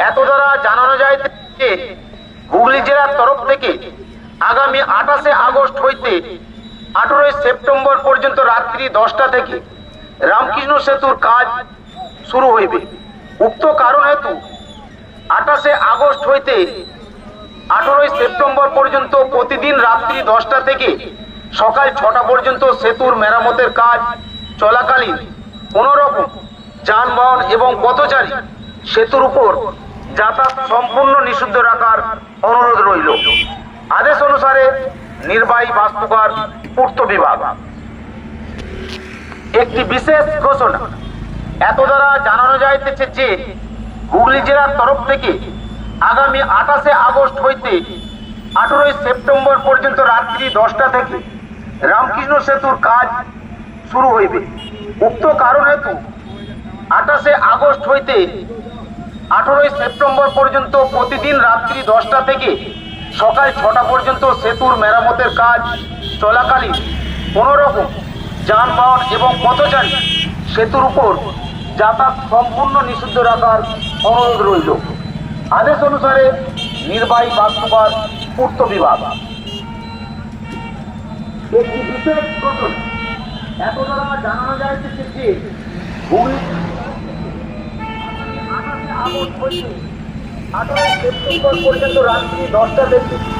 এত দ্বারা জানানো যায় যে হুগলি জেলার তরফ থেকে আগামী আঠাশে আগস্ট হইতে আঠারোই সেপ্টেম্বর পর্যন্ত রাত্রি দশটা থেকে রামকৃষ্ণ সেতুর কাজ শুরু হইবে। উক্ত কারণ হেতু আঠাশে আগস্ট হইতে আঠারোই সেপ্টেম্বর পর্যন্ত প্রতিদিন রাত্রি দশটা থেকে সকাল ছটা পর্যন্ত সেতুর মেরামতের কাজ চলাকালীন কোনো রকম যানবাহন এবং পথচারী সেতুর উপর যাতায়াত সম্পূর্ণ নিষিদ্ধ রাখার অনুরোধ রইল। আদেশ অনুসারে নির্বাহী বাস্তুকার পূর্ত বিভাগ। একটি বিশেষ ঘোষণা। এত দ্বারা জানানো যাইতেছে যে, হুগলি জেলার তরফ থেকে আগামী আঠাশে আগস্ট হইতে আঠারোই সেপ্টেম্বর পর্যন্ত রাত্রি দশটা থেকে রামকৃষ্ণ সেতুর কাজ শুরু হইবে। উক্ত কারণ হেতু আঠাশে আগস্ট হইতে আঠারোই সেপ্টেম্বর পর্যন্ত প্রতিদিন রাত্রি দশটা থেকে সকাল ছটা পর্যন্ত সেতুর মেরামতের কাজ চলাকালীন কোনো রকম যানবাহন এবং পথচারী সেতুর উপর যাতায়াত সম্পূর্ণ নিষিদ্ধ রাখার অনুরোধ রইল। আদেশ অনুসারে নির্বাহী বাস্তুবার পূর্ত বিভাগ। একটি বিশেষ ঘটনা। এত দ্বারা জানানো যাইতেছে যে হুগলি আঠারোই সেপ্টেম্বর পর্যন্ত রাত্রি দশটা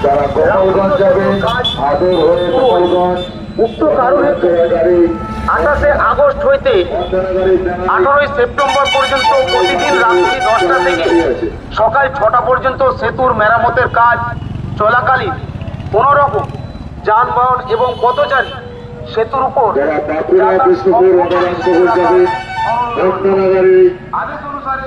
যারা গোপালগঞ্জ যাবে আদর হয়ে গোপালগঞ্জ উক্ত কারণে আঠাশে আগস্ট হইতে আঠারোই সেপ্টেম্বর পর্যন্ত প্রতিদিন রাত্রি দশটা থেকে সকাল ছটা পর্যন্ত সেতুর মেরামতের কাজ চলাকালীন কোনো রকম যানবাহন এবং কত পথচারী সেতুর উপর আদেশ অনুসারে